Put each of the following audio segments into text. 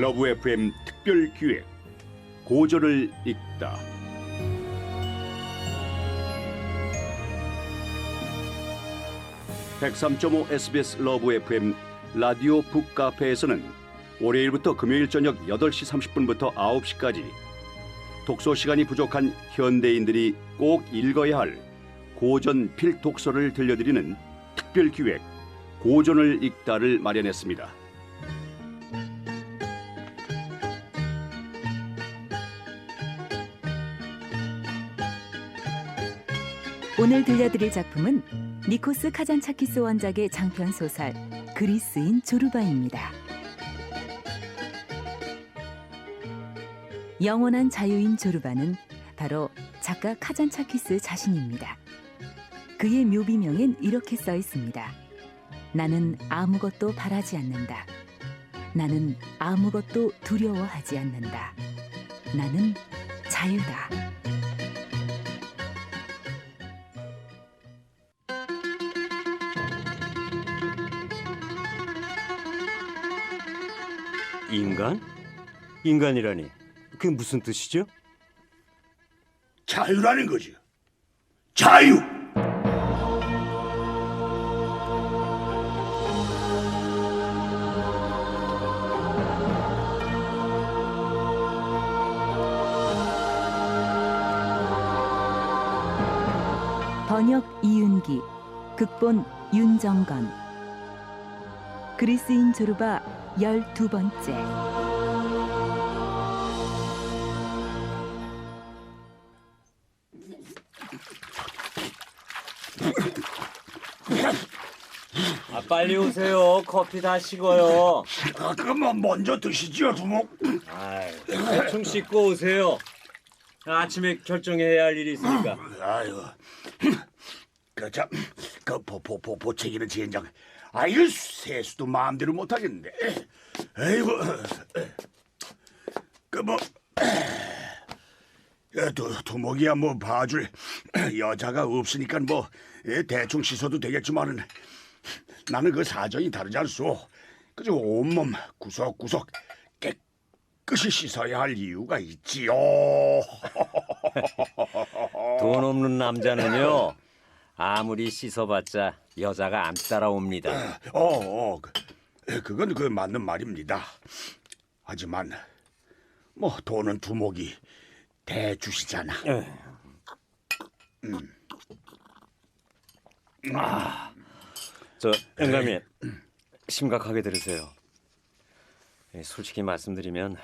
러브 FM 특별 기획 고전을 읽다. (103.5) SBS 러브 FM 라디오 북카페에서는 월요일부터 금요일 저녁 (8시 30분부터) (9시까지) 독서 시간이 부족한 현대인들이 꼭 읽어야 할 고전 필독서를 들려드리는 특별 기획 고전을 읽다를 마련했습니다. 오늘 들려드릴 작품은 니코스 카잔차키스 원작의 장편 소설 그리스인 조르바입니다. 영원한 자유인 조르바는 바로 작가 카잔차키스 자신입니다. 그의 묘비명엔 이렇게 써 있습니다. 나는 아무것도 바라지 않는다. 나는 아무것도 두려워하지 않는다. 나는 자유다. 인간? 인간이라니 그게 무슨 뜻이죠? 자유라는 거죠. 자유. 번역 이윤기, 극본 윤정건. 그리스인 조르바 열두 번째. 아 빨리 오세요 커피 다 식어요 아, 그러면 먼저 드시지요, 두목. 아이, 대충 씻고 오세요 아침에 결정해야 할 일이 있으니까 아유, 그참 그 보보 보 보채기는 젠장. 아유 세수도 마음대로 못 하겠는데. 아이고, 그뭐 두, 두목이야 뭐 봐줄 여자가 없으니까 뭐 예, 대충 씻어도 되겠지만은 나는 그 사정이 다르지 않소. 그저 온몸 구석구석 깨끗이 씻어야 할 이유가 있지요. 돈 없는 남자는요 아무리 씻어봤자 여자가 안 따라옵니다 어, 어 그, 그건 그 맞는 말입니다. 하지만 뭐 돈은 두목이 대주시잖아. 저 영감님 심각하게 들으세요 예, 솔직히 말씀드리면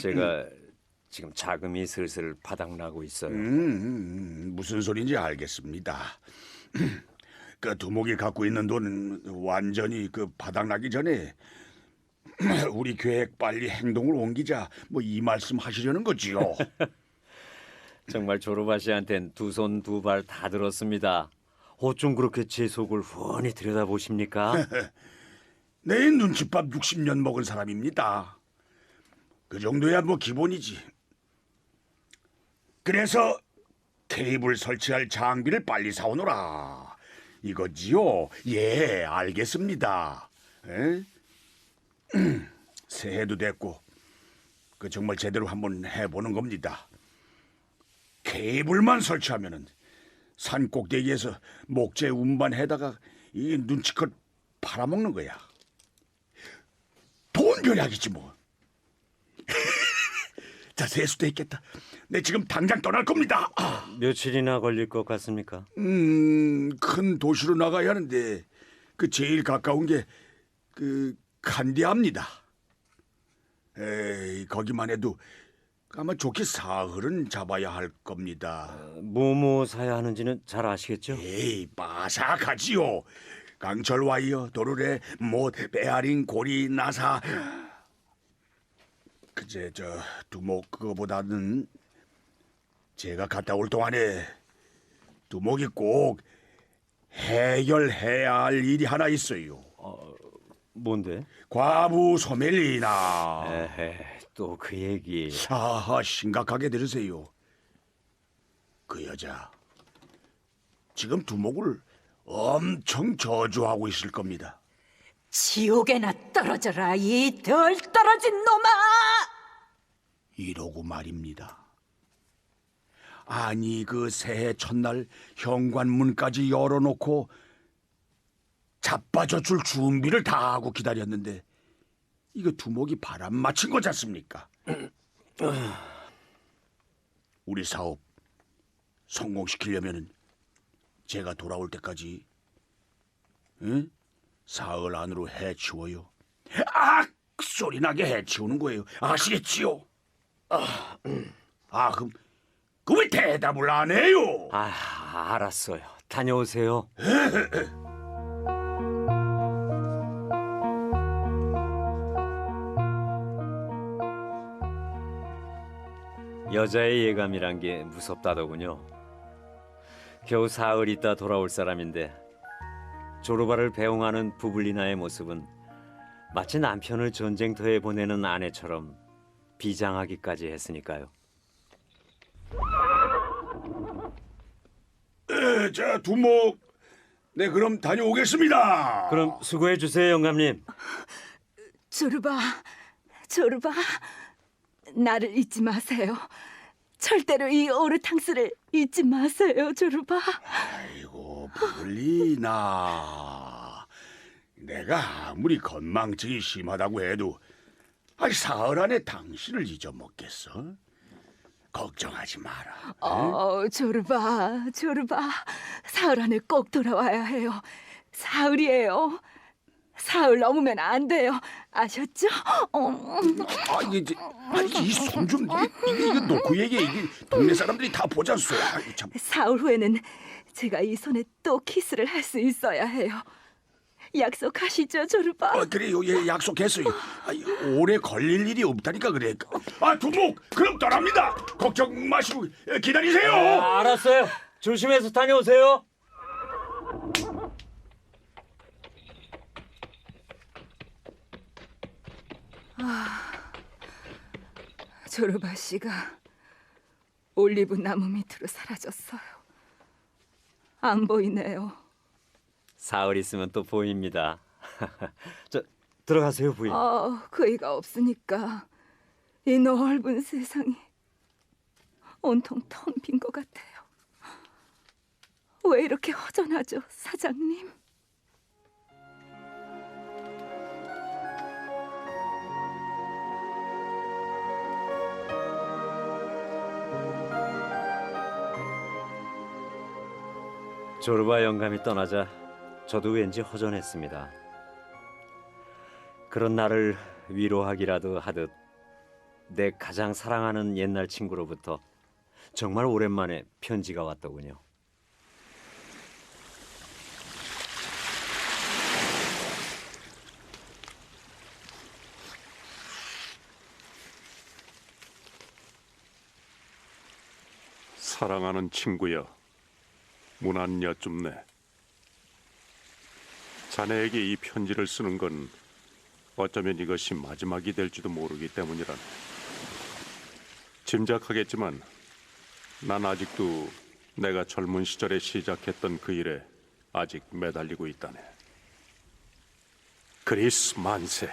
제가 지금 자금이 슬슬 바닥나고 있어요 음, 무슨 소리인지 알겠습니다. 그 두목이 갖고 있는 돈은 완전히 그 바닥나기 전에 우리 계획 빨리 행동을 옮기자 뭐 이 말씀 하시려는 거지요. 정말 조르바 씨한텐 두 손 두 발 다 들었습니다. 어쩜 그렇게 제 속을 훤히 들여다보십니까? 내 눈칫밥 60년 먹은 사람입니다. 그 정도야 뭐 기본이지. 그래서 케이블 설치할 장비를 빨리 사오너라. 이거지요? 예, 알겠습니다. 에? 새해도 됐고, 그 정말 제대로 한번 해보는 겁니다. 케이블만 설치하면은 산 꼭대기에서 목재 운반해다가 이 눈치껏 팔아먹는 거야. 돈 별약이지 뭐. 자 세수도 있겠다. 내 지금 당장 떠날 겁니다. 아, 며칠이나 걸릴 것 같습니까? 음, 큰 도시로 나가야 하는데 그 제일 가까운 게그 칸디아입니다. 에이 거기만 해도 아마 좋게 사흘은 잡아야 할 겁니다. 뭐뭐 사야 하는지는 잘 아시겠죠? 에이 바삭하지요. 강철 와이어, 도르래, 못, 베아링, 고리, 나사. 그제 저 두목 그거보다는 제가 갔다 올 동안에 두목이 꼭 해결해야 할 일이 하나 있어요. 뭔데? 과부 소멜리나. 에헤, 또그 얘기. 아, 심각하게 들으세요. 그 여자 지금 두목을 엄청 저주하고 있을 겁니다. 지옥에나 떨어져라 이 덜 떨어진 놈아! 이러고 말입니다. 아니 그 새해 첫날 현관문까지 열어놓고 자빠져 줄 준비를 다 하고 기다렸는데 이거 두목이 바람 맞힌 거지 않습니까? 우리 사업 성공시키려면은 제가 돌아올 때까지 응? 사흘 안으로 해치워요. 아 소리 나게 해치우는 거예요. 아시겠지요? 아, 아 그럼 그 왜 대답을 안 해요? 아, 알았어요. 다녀오세요. 여자의 예감이란 게 무섭다더군요. 겨우 사흘 있다 돌아올 사람인데 조르바를 배웅하는 부블리나의 모습은 마치 남편을 전쟁터에 보내는 아내처럼 비장하기까지 했으니까요. 에, 자 두목, 네 그럼 다녀오겠습니다. 그럼 수고해 주세요, 영감님. 조르바, 조르바, 나를 잊지 마세요. 절대로 이 오르탕스를 잊지 마세요, 조르바. 아이고 불리나. 내가 아무리 건망증이 심하다고 해도 아니 사흘 안에 당신을 잊어먹겠어? 걱정하지 마라. 어, 조르바, 조르바, 사흘 안에 꼭 돌아와야 해요. 사흘이에요. 사흘 넘으면 안 돼요. 아셨죠? 어, 아 이게 아니 이손 좀 이게, 이게 이거 놓고 얘기해 이게 동네 사람들이 다 보잖소. 아이 참. 사흘 후에는 제가 이 손에 또 키스를 할 수 있어야 해요. 약속하시죠, 조르바? 어, 그래요, 예, 약속했어요. 아이, 오래 걸릴 일이 없다니까 그래. 아, 두목, 그럼 떠납니다. 걱정 마시고 예, 기다리세요. 아, 알았어요. 조심해서 다녀오세요. 조르바 씨가 올리브 나무 밑으로 사라졌어요. 안 보이네요. 사흘 있으면 또 보입니다. 저 들어가세요, 부인. 어, 그이가 없으니까 이 넓은 세상이 온통 텅 빈 것 같아요. 왜 이렇게 허전하죠, 사장님? 조르바 영감이 떠나자 저도 왠지 허전했습니다. 그런 나를 위로하기라도 하듯 내 가장 사랑하는 옛날 친구로부터 정말 오랜만에 편지가 왔더군요. 사랑하는 친구여, 무난 여쭙네. 자네에게 이 편지를 쓰는 건 어쩌면 이것이 마지막이 될지도 모르기 때문이라네. 짐작하겠지만 난 아직도 내가 젊은 시절에 시작했던 그 일에 아직 매달리고 있다네. 그리스 만세.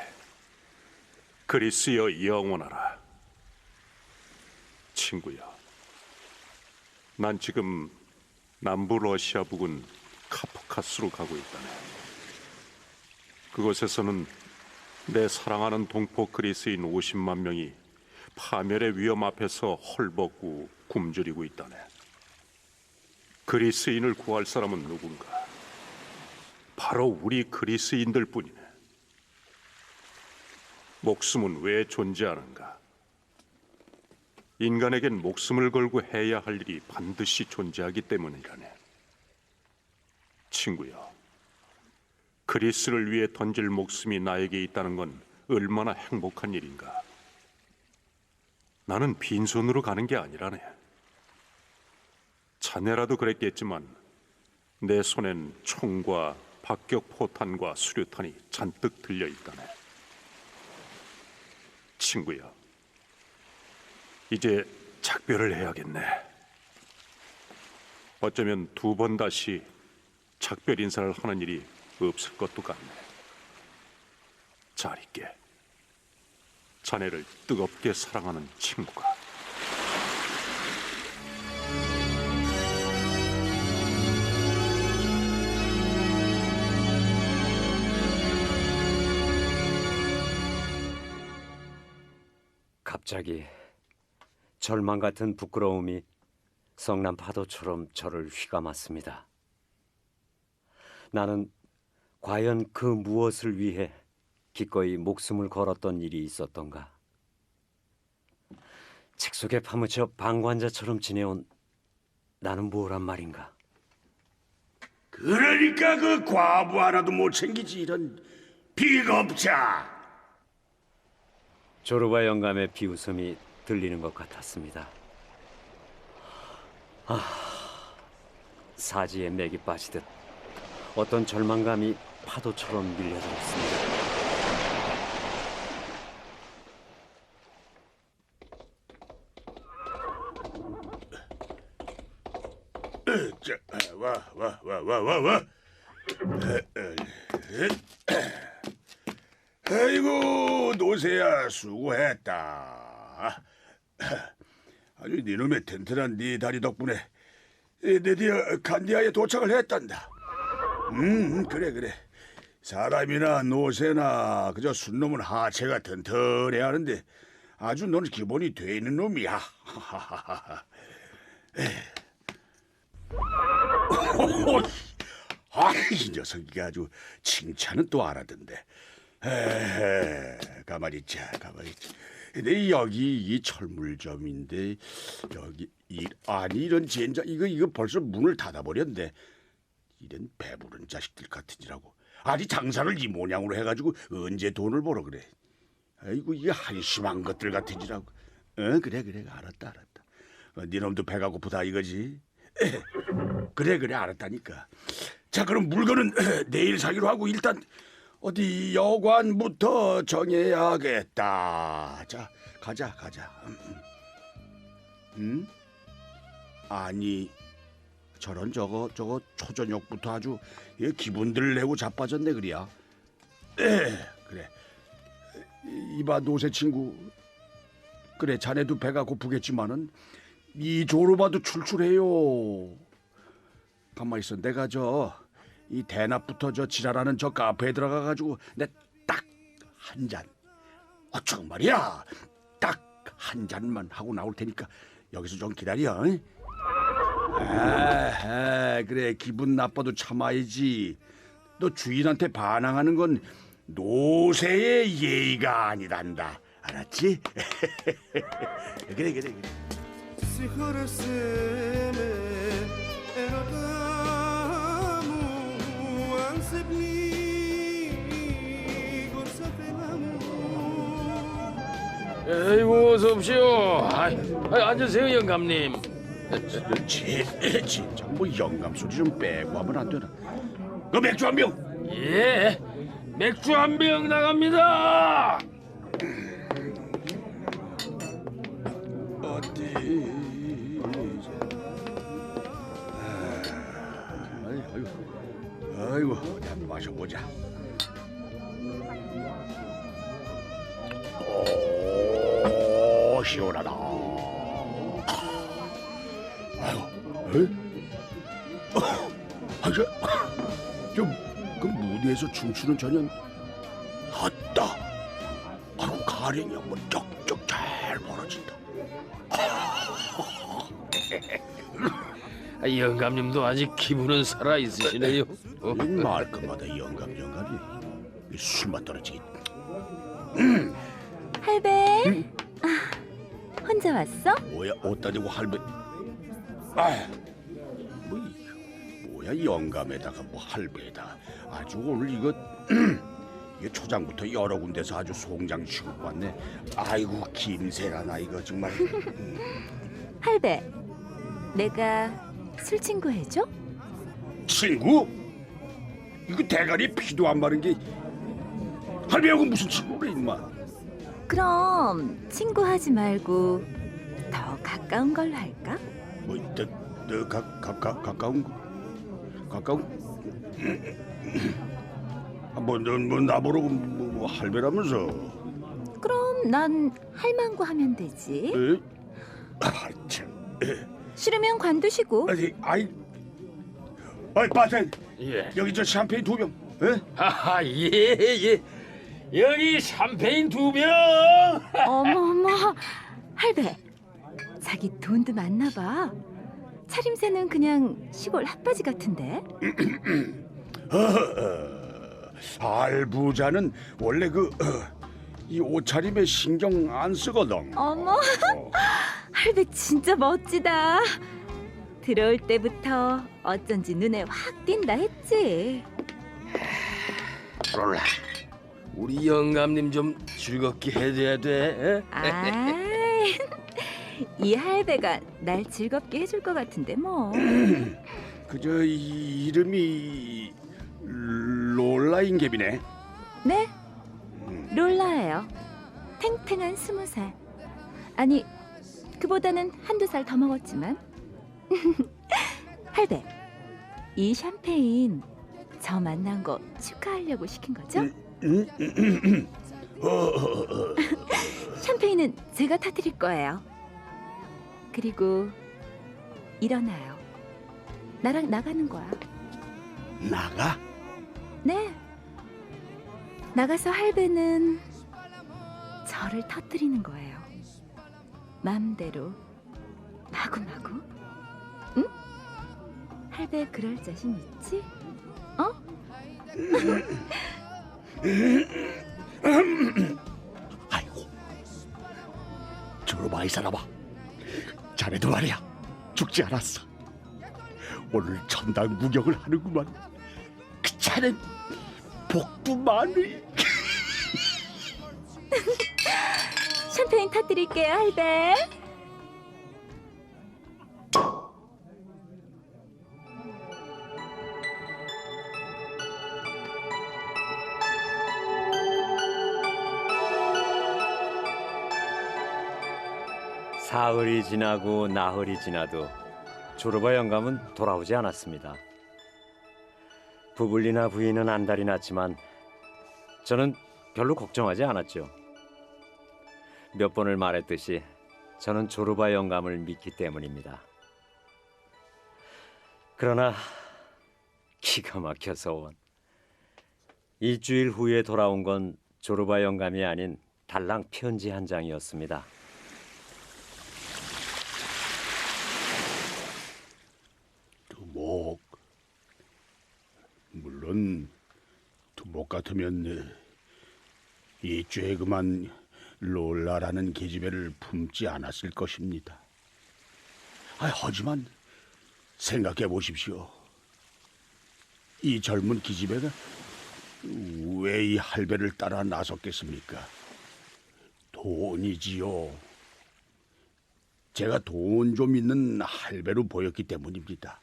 그리스여 영원하라. 친구여. 난 지금 남부 러시아 부근 카프카스로 가고 있다네. 그곳에서는 내 사랑하는 동포 그리스인 50만 명이 파멸의 위험 앞에서 헐벗고 굶주리고 있다네. 그리스인을 구할 사람은 누군가? 바로 우리 그리스인들 뿐이네. 목숨은 왜 존재하는가? 인간에겐 목숨을 걸고 해야 할 일이 반드시 존재하기 때문이라네. 친구야, 그리스를 위해 던질 목숨이 나에게 있다는 건 얼마나 행복한 일인가. 나는 빈손으로 가는 게 아니라네. 자네라도 그랬겠지만 내 손엔 총과 박격 포탄과 수류탄이 잔뜩 들려 있다네. 친구야. 이제 작별을 해야겠네. 어쩌면 두 번 다시 작별 인사를 하는 일이 없을 것도 같네. 잘 있게. 자네를 뜨겁게 사랑하는 친구가. 갑자기 절망 같은 부끄러움이 성난 파도처럼 저를 휘감았습니다. 나는 과연 그 무엇을 위해 기꺼이 목숨을 걸었던 일이 있었던가? 책 속에 파묻혀 방관자처럼 지내온 나는 뭐란 말인가? 그러니까 그 과부 하나도 못 챙기지 이런 비겁자. 조르바 영감의 비웃음이 들리는 것 같았습니다. 아, 사지에 맥이 빠지듯 어떤 절망감이 파도처럼 밀려들었습니다. 와 와 와 와 와 와. 아이고 노세야 수고했다. 아주 니놈의 튼튼한 네 다리 덕분에 이 드디어 간디아에 도착을 했단다. 음 그래 그래. 사람이나 노새나 그저 순놈은 하체가 튼튼해야 하는데 아주 너는 기본이 돼 있는 놈이야. 아, 이 녀석이 아주 칭찬은 또 알아듣네. 에, 가만히 있자, 가만히 있자. 근데 여기 이 철물점인데 여기 이 아니 이런 젠장 이거 이거 벌써 문을 닫아버렸네. 이런 배부른 자식들 같으니라고. 아니 장사를 이 모양으로 해가지고 언제 돈을 벌어 그래. 아이고 이게 한심한 것들 같으니라고. 어 그래 그래 알았다 알았다. 어, 네 놈도 배가 고프다 이거지. 그래 그래 알았다니까. 자 그럼 물건은 내일 사기로 하고 일단 어디 여관부터 정해야겠다. 자 가자 가자. 음, 음. 음? 아니 저런 저거 저거 초저녁부터 아주 예, 기분들 내고 자빠졌네 그리야. 에 그래 이봐 노새 친구 그래 자네도 배가 고프겠지만은 이 조르바도 출출해요. 가만 있어. 내가 저 이 대낮부터 저 지랄하는 저 카페에 들어가 가지고 내 딱 한 잔. 어 정말이야. 딱 한 잔만 하고 나올 테니까 여기서 좀 기다려. 응? 아, 그래 기분 나빠도 참아야지. 너 주인한테 반항하는 건 노새의 예의가 아니란다. 알았지? 그래 그래 그래. 아이고 어서 오십시오. 아이, 앉으세요 영감님. 제, 진정 뭐 영감 소리 좀 빼고 하면 안 되나? 그 맥주 한 병. 예, 맥주 한 병 나갑니다. 어디? 아이고, 아이고, 어디 한번 마셔보자. 오, 시원하다. 아, 저, 좀, 그 무대에서 춤추는 전현, 아따. 아이고, 가령이 한번 쩍쩍 잘 벌어진다. 아, 영감님도 아직 기분은 살아 있으시네요. 어? 이 말끝마다 영감 영감이 이 술맛 떨어지기 할배. 아, 혼자 왔어? 뭐야 옷 다지고 할배 아뭐 이- 뭐야 영감에다가 뭐 할배다 아주 오늘 이거 이거 초장부터 여러 군데서 아주 송장 취급 받네 아이고 김새라 나 이거 정말 할배. 내가 술 친구 해줘? 친구 이거 대가리 피도 안 마른 게 할배하고 무슨 친구래 임마 그럼 친구 하지 말고 더 가까운 걸로 할까? 뭐너 가까 가까운 거 가까운 뭐넌 뭐 나보러 뭐, 뭐 할배라면서? 그럼 난 할망구 하면 되지. 에? 아, 참. 싫으면 관두시고. 아니, 아이, 아이 바텐 예. 여기 저 샴페인 두 병. 에? 하하 예 예. 여기 샴페인 두 병. 어머 어머 할배 자기 돈도 많나 봐 차림새는 그냥 시골 핫바지 같은데 알부자는 원래 그이 옷차림에 신경 안 쓰거든. 어머 할배 진짜 멋지다 들어올 때부터 어쩐지 눈에 확 띈다 했지 롤라. 우리 영감님 좀 즐겁게 해줘야 돼. 아 이이 할배가 날 즐겁게 해줄 것 같은데 뭐 그저 이 이름이 롤라인 갭이네. 네? 롤라예요. 탱탱한 스무 살. 아니, 그보다는 한두 살 더 먹었지만. 할배, 이 샴페인 저 만난 거 축하하려고 시킨 거죠? 샴페인은 제가 타드릴 거예요. 그리고 일어나요. 나랑 나가는 거야. 나가? 네. 나가서 할배는 저를 터뜨리는 거예요. 맘대로 마구마구. 응? 할배 그럴 자신 있지? 어? 아이고. 저로 많이 살아봐. 자네도 말이야. 죽지 않았어. 오늘 천당 무경을 하는구만. 그 복도 많으. 샴페인 터뜨릴게요, 할배. 사흘이 지나고 나흘이 지나도 조르바 영감은 돌아오지 않았습니다. 부불리나 부인은 안달이 났지만 저는 별로 걱정하지 않았죠. 몇 번을 말했듯이 저는 조르바 영감을 믿기 때문입니다. 그러나 기가 막혀서 원. 일주일 후에 돌아온 건 조르바 영감이 아닌 달랑 편지 한 장이었습니다. 두목. 물론 두목 같으면 이 죄 그만 롤라라는 계집애를 품지 않았을 것입니다. 아, 하지만 생각해 보십시오. 이 젊은 기집애가 왜 이 할배를 따라 나섰겠습니까? 돈이지요. 제가 돈 좀 있는 할배로 보였기 때문입니다.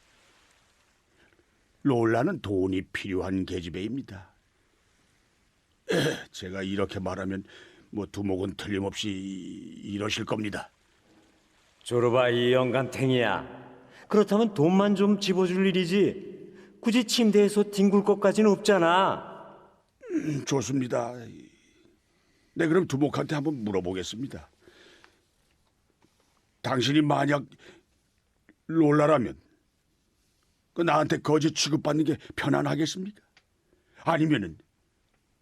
롤라는 돈이 필요한 계집애입니다. 에, 제가 이렇게 말하면 뭐 두목은 틀림없이 이러실 겁니다. 조르바 이 영감탱이야. 그렇다면 돈만 좀 집어줄 일이지. 굳이 침대에서 뒹굴 것까지는 없잖아. 음, 좋습니다. 네, 그럼 두목한테 한번 물어보겠습니다. 당신이 만약 롤라라면 그 나한테 거지 취급받는 게 편안하겠습니까? 아니면은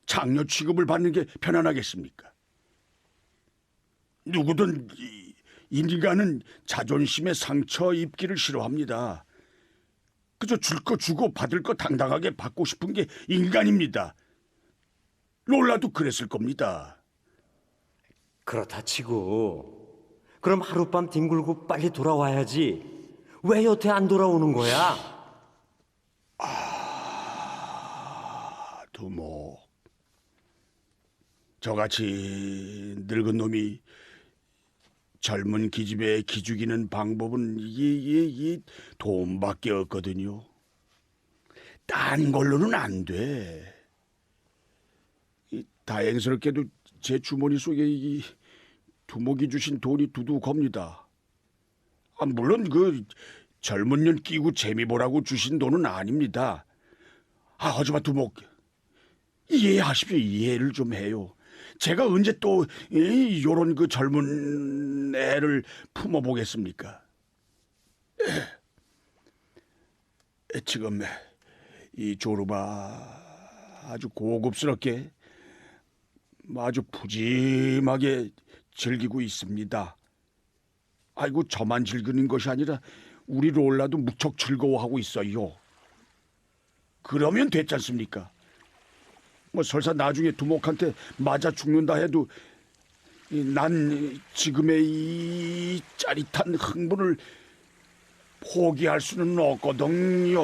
장녀 취급을 받는 게 편안하겠습니까? 누구든 이- 인간은 자존심에 상처 입기를 싫어합니다. 그저 줄 거 주고 받을 거 당당하게 받고 싶은 게 인간입니다. 롤라도 그랬을 겁니다. 그렇다 치고 그럼 하룻밤 뒹굴고 빨리 돌아와야지. 왜 여태 안 돌아오는 거야? 두목. 저같이 늙은 놈이 젊은 기집애 기죽이는 방법은 이게 돈밖에 없거든요. 딴 걸로는 안 돼. 이, 다행스럽게도 제 주머니 속에 이 두목이 주신 돈이 두둑합니다. 아, 물론 그 젊은 년 끼고 재미 보라고 주신 돈은 아닙니다. 아, 하지만 두목, 이해하십시오. 이해를 좀 해요. 제가 언제 또 이, 요런 그 젊은 애를 품어 보겠습니까? 에, 지금 이 조르바 아주 고급스럽게 아주 푸짐하게 즐기고 있습니다. 아이고 저만 즐기는 것이 아니라 우리 롤라도 무척 즐거워하고 있어요. 그러면 됐지 않습니까? 뭐 설사 나중에 두목한테 맞아 죽는다 해도 이, 난 지금의 이 짜릿한 흥분을 포기할 수는 없거든요.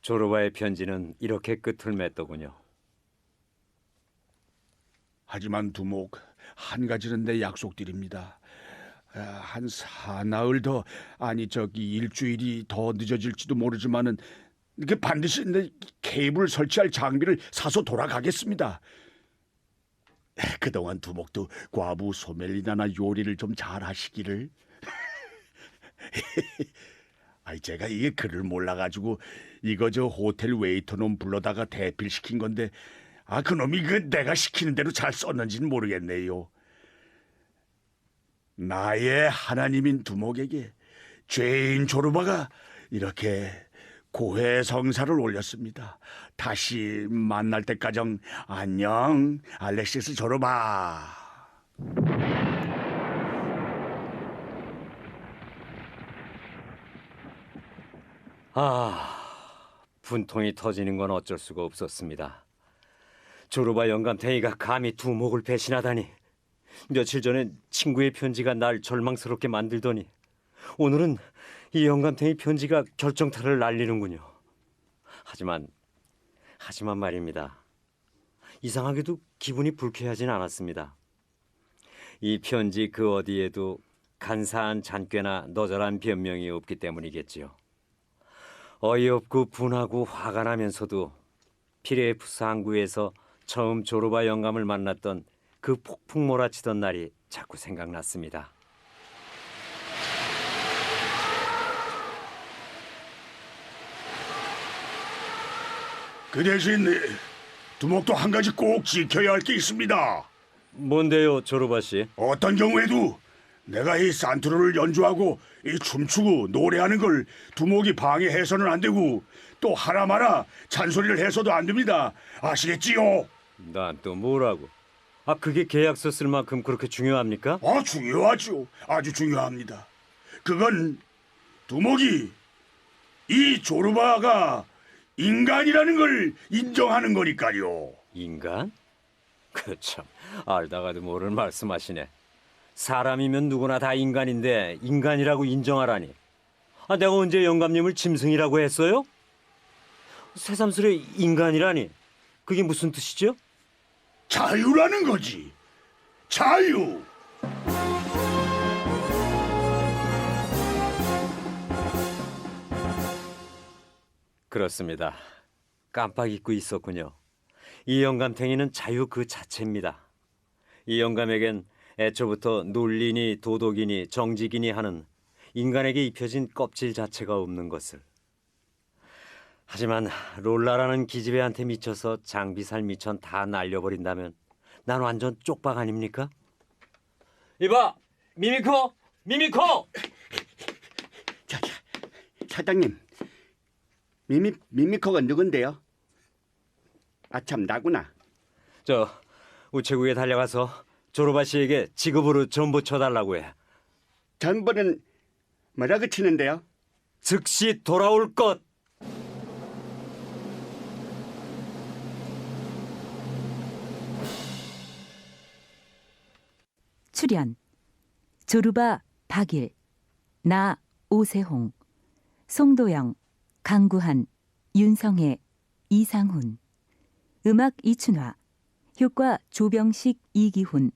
조르바의 편지는 이렇게 끝을 맺더군요. 하지만 두목 한 가지는 내 약속드립니다. 아, 한 사나흘 더 아니 저기 일주일이 더 늦어질지도 모르지만은 그 반드시 내 케이블 설치할 장비를 사서 돌아가겠습니다. 그동안 두목도 과부 소멜리나나 요리를 좀 잘하시기를. 아이 제가 이게 글을 몰라가지고 이거 저 호텔 웨이터놈 불러다가 대필시킨 건데 아 그놈이 그 내가 시키는 대로 잘 썼는지는 모르겠네요. 나의 하나님인 두목에게 죄인 조르바가 이렇게 고해 성사를 올렸습니다. 다시 만날 때까정 안녕 알렉시스 조르바. 아, 분통이 터지는 건 어쩔 수가 없었습니다. 조르바 영감탱이가 감히 두목을 배신하다니. 며칠 전에 친구의 편지가 날 절망스럽게 만들더니 오늘은 이 영감탱이 편지가 결정타를 날리는군요. 하지만 하지만 말입니다. 이상하게도 기분이 불쾌하진 않았습니다. 이 편지 그 어디에도 간사한 잔꾀나 너절한 변명이 없기 때문이겠지요. 어이없고 분하고 화가 나면서도 피레프스 항구에서 처음 조르바 영감을 만났던 그 폭풍 몰아치던 날이 자꾸 생각났습니다. 그 대신 두목도 한 가지 꼭 지켜야 할 게 있습니다. 뭔데요, 조르바 씨? 어떤 경우에도 내가 이 산트로를 연주하고 이 춤추고 노래하는 걸 두목이 방해해서는 안 되고 또 하나마나 잔소리를 해서도 안 됩니다. 아시겠지요? 난 또 뭐라고? 아, 그게 계약서 쓸 만큼 그렇게 중요합니까? 아 중요하죠. 아주 중요합니다. 그건 두목이 이 조르바가 인간이라는 걸 인정하는 거니까요. 인간? 그 참 알다가도 모를 말씀하시네. 사람이면 누구나 다 인간인데 인간이라고 인정하라니. 아 내가 언제 영감님을 짐승이라고 했어요? 새삼스레 인간이라니. 그게 무슨 뜻이죠? 자유라는 거지. 자유. 그렇습니다. 깜빡 잊고 있었군요. 이 영감탱이는 자유 그 자체입니다. 이 영감에겐 애초부터 논리니 도덕이니 정직이니 하는 인간에게 입혀진 껍질 자체가 없는 것을. 하지만 롤라라는 기집애한테 미쳐서 장비 살 미천 다 날려버린다면 난 완전 쪽박 아닙니까? 이봐, 미미코, 미미코. 자, 자, 사장님. 미미 미미커가 누군데요? 아참 나구나. 저 우체국에 달려가서 조로바 씨에게 지급으로 전부 쳐달라고 해. 전부는 뭐라고 치는데요? 즉시 돌아올 것. 출연. 조르바 박일 나 오세홍 송도영 강구한 윤성혜 이상훈. 음악 이춘화 효과 조병식 이기훈.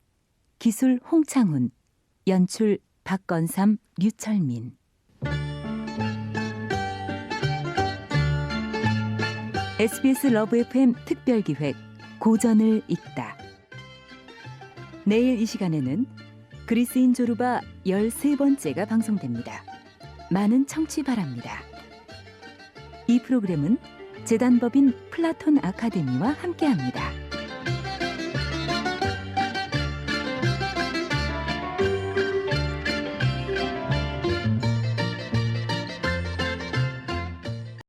기술 홍창훈. 연출 박건삼 류철민. SBS 러브 FM 특별 기획 고전을 읽다 내일 이 시간에는 그리스인 조르바 13번째가 방송됩니다. 많은 청취 바랍니다. 이 프로그램은 재단법인 플라톤 아카데미와 함께합니다.